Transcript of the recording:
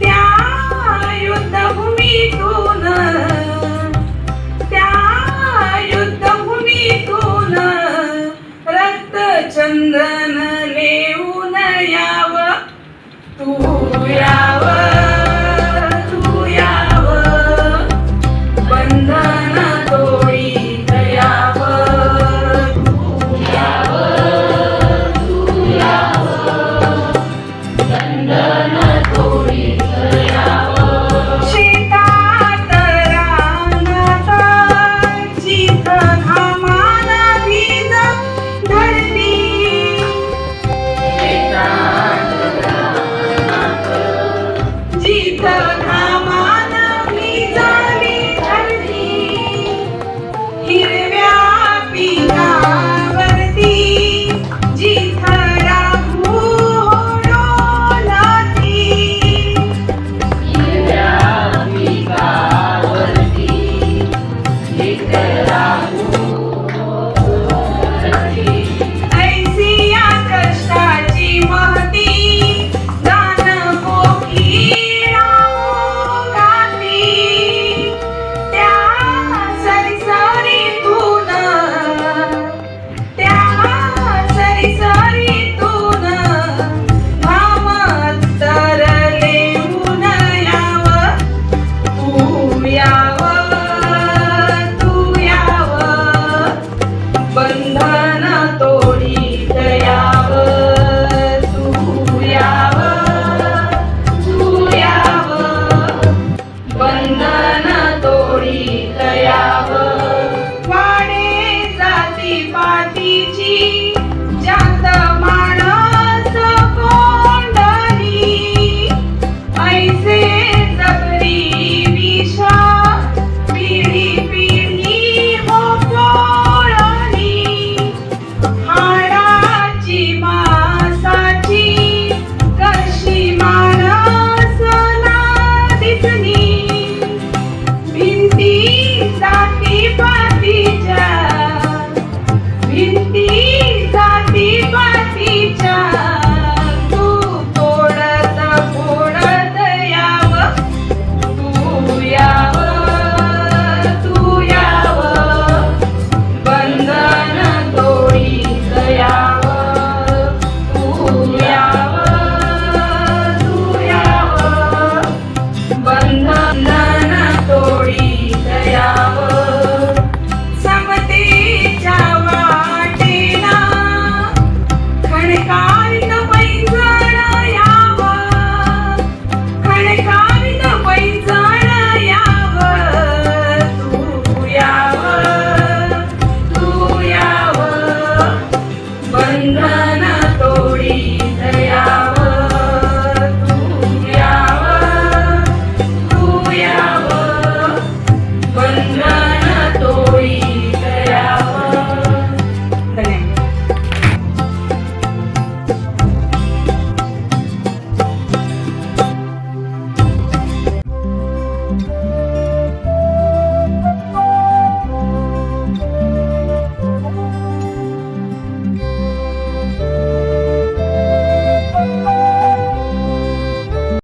त्या युद्ध भूमी दोन त्या युद्ध भूमी दोन रक्तचंद्रन नेऊन याव तू याव be